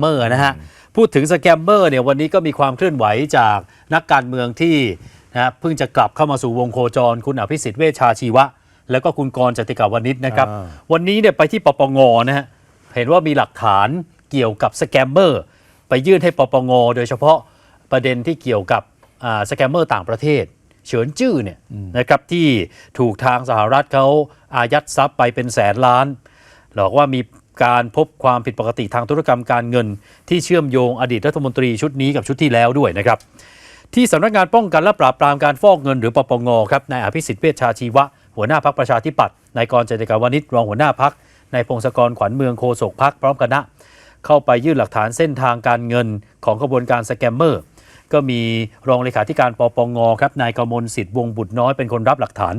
เมอร์นะฮะพูดถึงสแกมเมอร์เนี่ยวันนี้ก็มีความเคลื่อนไหวจากนักการเมืองที่นะฮะเพิ่งจะกลับเข้ามาสู่วงโคจร คุณอภิสิทธิ์เวชชาชีวะ แล้วก็คุณกรณ์จติกาวนิชนะครับอ่าวันนี้เนี่ยไปที่ปปงนะฮะเห็นว่ามีหลักฐานเกี่ยวกับสแกมเมอร์ไปยื่นให้ปปงโดยเฉพาะประเด็นที่เกี่ยวกับอ่าสแกมเมอร์ต่างประเทศ เฉินจื้อเนี่ยนะครับที่ถูกทางสหรัฐเขาอายัดทรัพย์ไปเป็นแสนล้านหลอกว่ามี การพบความผิดปกติทางธุรกรรมการเงิน ที่เชื่อมโยงอดีตรัฐมนตรีชุดนี้กับชุดที่แล้วด้วยนะครับ ที่สำนักงานป้องกันและปราบปรามการฟอกเงินหรือปปงครับนายอภิสิทธิ์เวชชาชีวะ หัวหน้าพักประชาธิปัตย์นายกรเจติกาวนิชรองหัวหน้าพักนายพงศกรขวัญเมืองโฆษกพักพร้อมคณะเข้าไปยื่นหลักฐานเส้นทางการเงินของกระบวนการสแกมเมอร์ก็มีรองเลขาธิการปปงครับนายกมลสิทธิ์วงบุตรน้อยเป็นคนรับหลักฐาน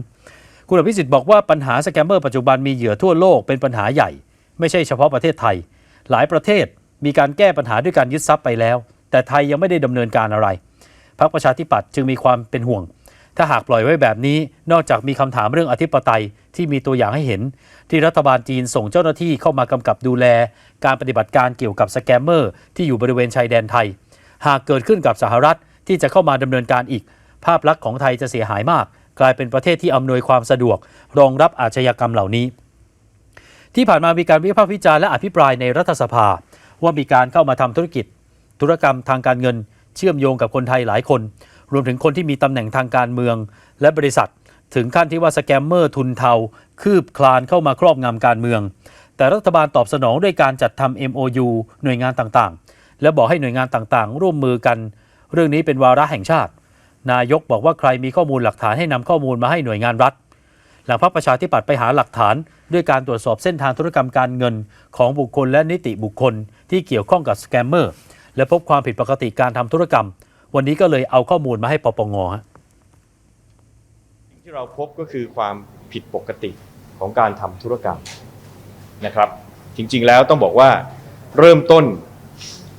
คุณอภิสิทธิ์บอกว่าปัญหาสแกมเมอร์ปัจจุบันมีเหยื่อทั่วโลกเป็นปัญหาใหญ่ ไม่ใช่เฉพาะประเทศไทย หลายประเทศมีการแก้ปัญหาด้วยการยึดทรัพย์ไปแล้ว แต่ไทยยังไม่ได้ดำเนินการอะไรพรรคประชาธิปัตย์จึงมีความเป็นห่วง ถ้าหากปล่อยไว้แบบนี้ นอกจากมีคำถามเรื่องอธิปไตยที่มีตัวอย่างให้เห็น ที่รัฐบาลจีนส่งเจ้าหน้าที่เข้ามากำกับดูแล การปฏิบัติการเกี่ยวกับสแกมเมอร์ ที่อยู่บริเวณชายแดนไทย หากเกิดขึ้นกับสหรัฐที่จะเข้ามาดำเนินการอีก ภาพลักษณ์ของไทยจะเสียหายมาก กลายเป็นประเทศที่อำนวยความสะดวก รองรับอาชญากรรมเหล่านี้ ที่ผ่านมามีการวิพากษ์วิจารณ์และอภิปรายในรัฐสภา ว่ามีการเข้ามาทำธุรกิจ ธุรกรรมทางการเงิน เชื่อมโยงกับคนไทยหลายคน รวมถึงคนที่มีตำแหน่งทางการเมือง และบริษัท ถึงขั้นที่ว่าสแกมเมอร์ทุนเทา คืบคลานเข้ามาครอบงำการเมือง แต่รัฐบาลตอบสนองด้วยการจัดทำ MOU หน่วยงานต่างๆ และบอกให้หน่วยงานต่างๆ ร่วมมือกัน เรื่องนี้เป็นวาระแห่งชาติ นายกบอกว่าใครมีข้อมูลหลักฐานให้นำข้อมูลมาให้หน่วยงานรัฐ หลังพรรคประชาธิปัตย์ไปหาหลักฐาน ด้วยการตรวจสอบเส้นทางธุรกรรมการเงินของบุคคลและนิติบุคคลที่เกี่ยวข้องกับสแกมเมอร์และพบความผิดปกติการทำธุรกรรม วันนี้ก็เลยเอาข้อมูลมาให้ปปงฮะสิ่งที่เราพบก็คือความผิดปกติของการทำธุรกรรมนะครับ จริงๆแล้วต้องบอกว่าเริ่มต้น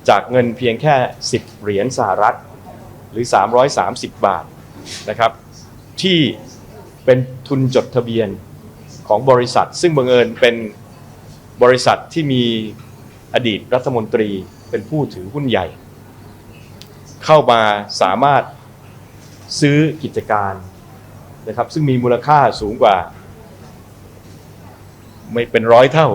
จากเงินเพียงแค่ 10 เหรียญสหรัฐหรือ 330 บาทนะครับ ที่เป็นทุนจดทะเบียน ของบริษัท ซึ่งบังเอิญเป็นบริษัทที่มีอดีตรัฐมนตรีเป็นผู้ถือหุ้นใหญ่ เข้ามาสามารถซื้อกิจการนะครับ ซึ่งมีมูลค่าสูงกว่า ไม่เป็นร้อยเท่า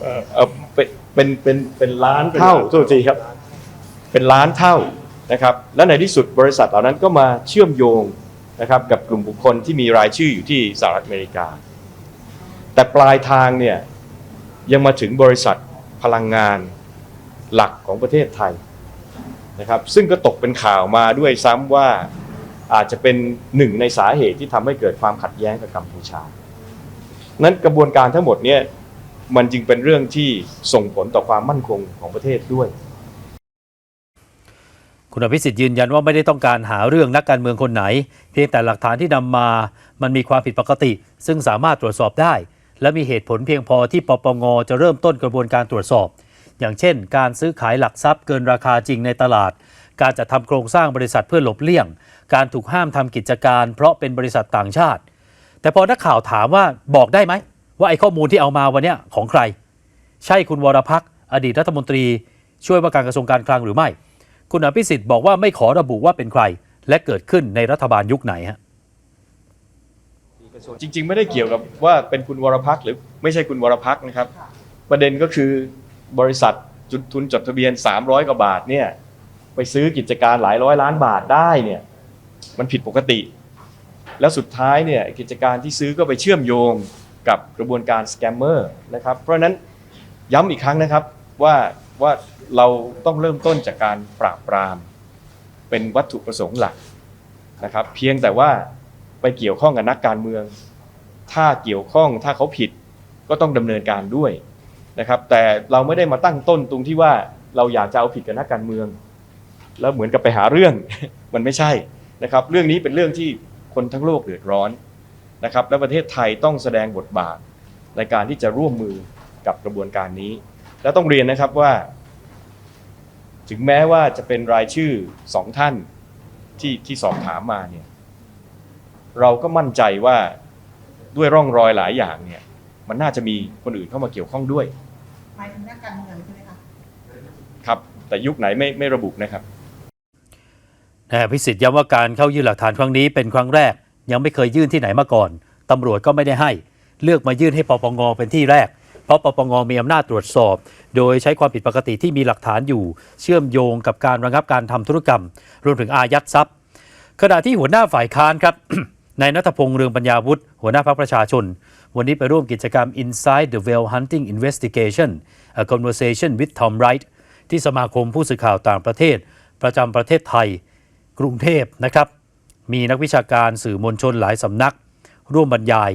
เอ่อเอ่อเป็นเป็นเป็นเป็นล้านเท่าโทษทีครับ เป็นล้านเท่านะครับ และในที่สุดบริษัทเหล่านั้นก็มาเชื่อมโยง นะครับกับกลุ่มบุคคลที่มีรายชื่ออยู่ที่สหรัฐอเมริกา แต่ปลายทางเนี่ยยังมาถึงบริษัทพลังงานหลักของประเทศไทยนะครับซึ่งก็ตกเป็นข่าวมาด้วยซ้ำว่าอาจจะเป็นหนึ่งในสาเหตุที่ทำให้เกิดความขัดแย้งกับกัมพูชา นั้นกระบวนการทั้งหมดเนี่ยมันจึงเป็นเรื่องที่ส่งผลต่อความมั่นคงของประเทศด้วย คุณอภิสิทธิ์ยืนยันว่าไม่ได้ต้องการหาเรื่องนักการเมืองคนไหน เพียงแต่หลักฐานที่นำมามันมีความผิดปกติ ซึ่งสามารถตรวจสอบได้ และมีเหตุผลเพียงพอที่ปปงจะเริ่มต้นกระบวนการตรวจสอบ อย่างเช่น การซื้อขายหลักทรัพย์เกินราคาจริงในตลาด การจัดทำโครงสร้างบริษัทเพื่อหลบเลี่ยง การถูกห้ามทำกิจการ เพราะเป็นบริษัทต่างชาติ แต่พอนักข่าวถามว่าบอกได้ไหมว่าไอ้ข้อมูลที่เอามาวันนี้ของใคร ใช่คุณวรพักอดีตรัฐมนตรี ช่วยว่าการกระทรวงการคลังหรือไม่ คุณอภิสิทธิ์บอกว่าไม่ขอระบุว่าเป็นใคร และเกิดขึ้นในรัฐบาลยุคไหนฮะจริง ๆ ไม่ได้เกี่ยวกับว่าเป็นคุณวรพักหรือไม่ใช่คุณวรพักนะครับ ประเด็นก็คือบริษัทจุดทุนจดทะเบียน 300 กว่าบาทเนี่ยไปซื้อกิจการหลายร้อยล้านบาทได้เนี่ยมันผิดปกติ แล้วสุดท้ายเนี่ยกิจการที่ซื้อก็ไปเชื่อมโยงกับกระบวนการสแกมเมอร์นะครับเพราะนั้นย้ำอีกครั้งนะครับว่า ว่าเราต้องเริ่มต้นจากการปราบปราม เป็นวัตถุประสงค์หลักนะครับ เพียงแต่ว่าไปเกี่ยวข้องกับนักการเมือง ถ้าเกี่ยวข้องถ้าเขาผิดก็ต้องดำเนินการด้วยนะครับ แต่เราไม่ได้มาตั้งต้นตรงที่ว่าเราอยากจะเอาผิดกับนักการเมือง แล้วเหมือนกับไปหาเรื่องมันไม่ใช่นะครับ เรื่องนี้เป็นเรื่องที่คนทั้งโลกเดือดร้อนนะครับ และประเทศไทยต้องแสดงบทบาทในการที่จะร่วมมือกับกระบวนการนี้ และต้องเรียนนะครับว่า ถึงแม้ว่าจะเป็นรายชื่อสองท่านที่ที่สอบถามมาเนี่ย เราก็มั่นใจว่าด้วยร่องรอยหลายอย่างเนี่ย มันน่าจะมีคนอื่นเข้ามาเกี่ยวข้องด้วยหมายถึงนักการเมืองใช่ไหมคะครับ แต่ยุคไหนไม่ไม่ระบุนะครับนายอภิสิทธิ์ย้ำว่าการเข้ายื่นหลักฐานครั้งนี้เป็นครั้งแรก ยังไม่เคยยื่นที่ไหนมาก่อนตำรวจก็ไม่ได้ให้ เลือกมายื่นให้ปปงเป็นที่แรก เพราะปปงมีอำนาจตรวจสอบ โดยใช้ความผิดปกติที่มีหลักฐานอยู่ เชื่อมโยงกับการระงับการทำธุรกรรม รวมถึงอายัดทรัพย์ ขณะที่หัวหน้าฝ่ายค้านครับ นายนัทพงษ์เรืองปัญญาวุฒิหัวหน้าพรรคประชาชน วันนี้ไปร่วมกิจกรรม Inside the Whale Hunting Investigation a conversation with Tom Wright ที่สมาคมผู้สื่อข่าวต่างประเทศ ประจำประเทศไทย กรุงเทพนะครับ มีนักวิชาการสื่อมวลชนหลายสำนัก ร่วมบรรยาย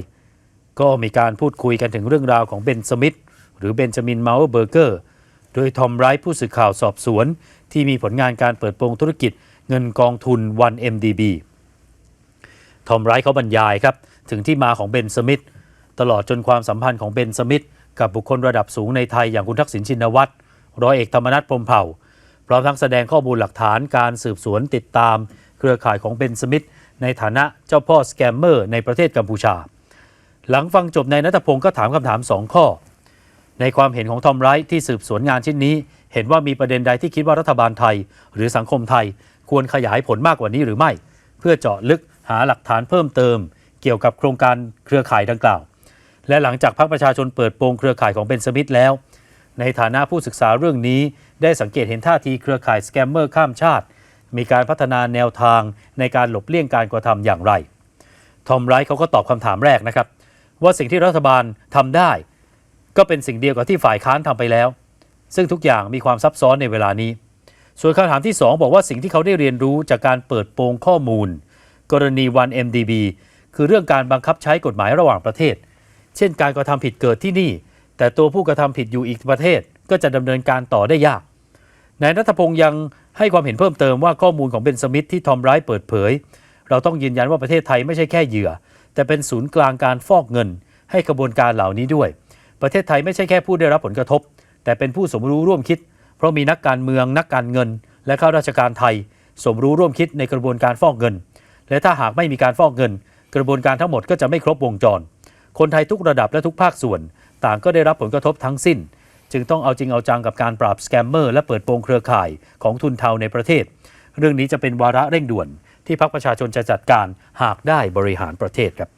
ก็มีการพูดคุยกันถึงเรื่องราวของเบนสมิธหรือเบนจามินมาเบอร์เกอร์ โดยทอมไรท์ผู้สื่อข่าวสอบสวน ที่มีผลงานการเปิดโปงธุรกิจเงินกองทุน 1MDB ทอมไรท์เขาบรรยายครับ ถึงที่มาของเบนสมิธตลอดจนความสัมพันธ์ของเบนสมิธกับบุคคลระดับสูงในไทยอย่างคุณทักษิณชินวัตรร้อยเอกธรรมนัฐพรมเผ่า พร้อมทั้งแสดงข้อมูลหลักฐานการสืบสวนติดตาม เครือข่ายของเบนสมิธในฐานะเจ้าพ่อสแกมเมอร์ในประเทศกัมพูชา หลังฟังจบนายนัทพงศ์ก็ถามคำถาม 2 ข้อ ในความเห็นของทอมไรท์ที่สืบสวนงานชิ้นนี้ เห็นว่ามีประเด็นใดที่คิดว่ารัฐบาลไทย หรือสังคมไทย ควรขยายผลมากกว่านี้หรือไม่ เพื่อเจาะลึกหาหลักฐานเพิ่มเติม เกี่ยวกับโครงการเครือข่ายดังกล่าว และหลังจากพรรคประชาชนเปิดโปงเครือข่ายของเบนสมิธแล้ว ในฐานะผู้ศึกษาเรื่องนี้ ได้สังเกตเห็นท่าทีเครือข่ายสแกมเมอร์ข้ามชาติ มีการพัฒนาแนวทางในการหลบเลี่ยงการกระทำอย่างไร ทอมไรท์เขาก็ตอบคำถามแรกนะครับ ว่าสิ่งที่รัฐบาลทำได้ ก็เป็นสิ่งเดียวกับที่ฝ่ายค้านทำไปแล้ว ซึ่งทุกอย่างมีความซับซ้อนในเวลานี้ ส่วนคำถามที่ 2 บอกว่าสิ่งที่เขาได้เรียนรู้จากการเปิดโปงข้อมูล กรณี 1MDB คือเรื่องการบังคับใช้กฎหมายระหว่างประเทศ เช่น การกระทำผิดเกิดที่นี่ แต่ตัวผู้กระทำผิดอยู่อีกประเทศ ก็จะดำเนินการต่อได้ยากนายนัทพงศ์ยังให้ความเห็นเพิ่มเติมว่าข้อมูลของเบนสมิธที่ทอมไรท์เปิดเผย เราต้องยืนยันว่าประเทศไทยไม่ใช่แค่เหยื่อ แต่เป็นศูนย์กลางการฟอกเงิน ให้กระบวนการเหล่านี้ด้วย ประเทศไทยไม่ใช่แค่ผู้ได้รับผลกระทบ แต่เป็นผู้สมรู้ร่วมคิด เพราะมีนักการเมืองนักการเงิน และข้าราชการไทย สมรู้ร่วมคิดในกระบวนการฟอกเงิน และถ้าหากไม่มีการฟอกเงิน กระบวนการทั้งหมดก็จะไม่ครบวงจร คนไทยทุกระดับและทุกภาคส่วน ต่างก็ได้รับผลกระทบทั้งสิ้น จึงต้องเอาจริงเอาจังกับการปราบสแกมเมอร์และเปิดโปงเครือข่ายของทุนเทาในประเทศ เรื่องนี้จะเป็นวาระเร่งด่วน ที่พรรคประชาชนจะจัดการหากได้บริหารประเทศครับ